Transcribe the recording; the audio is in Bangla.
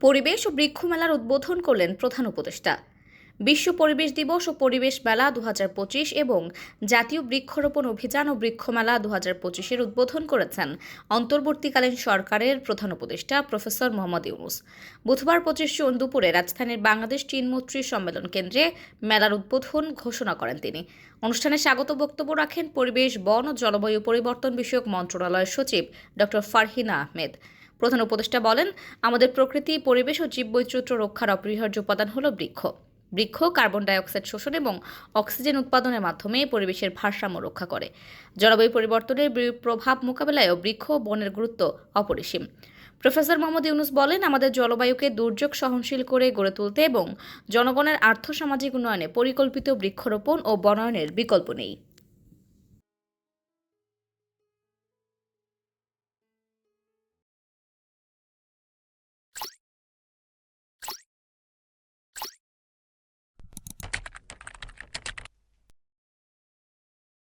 পরিবেশ ও বৃক্ষ মেলার উদ্বোধন করলেন প্রধান উপদেষ্টা। বিশ্ব পরিবেশ দিবস ও পরিবেশ মেলা দুহাজার পঁচিশ এবং জাতীয় বৃক্ষরোপণ অভিযান ও বৃক্ষমেলা দু হাজার পঁচিশের উদ্বোধন করেছেন অন্তর্বর্তীকালীন সরকারের প্রধান উপদেষ্টা প্রফেসর মোহাম্মদ ইউনুস। বুধবার পঁচিশ জুন দুপুরে রাজধানীর বাংলাদেশ চীনমৈত্রী সম্মেলন কেন্দ্রে মেলার উদ্বোধন ঘোষণা করেন তিনি। অনুষ্ঠানে স্বাগত বক্তব্য রাখেন পরিবেশ, বন ও জলবায়ু পরিবর্তন বিষয়ক মন্ত্রণালয়ের সচিব ডক্টর ফারহিনা আহমেদ। প্রধান উপদেষ্টা বলেন, আমাদের প্রকৃতি, পরিবেশ ও জীববৈচিত্র্য রক্ষার অপরিহার্য উপাদান হল বৃক্ষ। বৃক্ষ কার্বন ডাইঅক্সাইড শোষণ এবং অক্সিজেন উৎপাদনের মাধ্যমে পরিবেশের ভারসাম্য রক্ষা করে। জলবায়ু পরিবর্তনের প্রভাব মোকাবেলায়ও বৃক্ষ বনের গুরুত্ব অপরিসীম। প্রফেসর মোহাম্মদ ইউনুস বলেন, আমাদের জলবায়ুকে দুর্যোগ সহনশীল করে গড়ে তুলতে এবং জনগণের আর্থসামাজিক উন্নয়নে পরিকল্পিত বৃক্ষরোপণ ও বনায়নের বিকল্প নেই।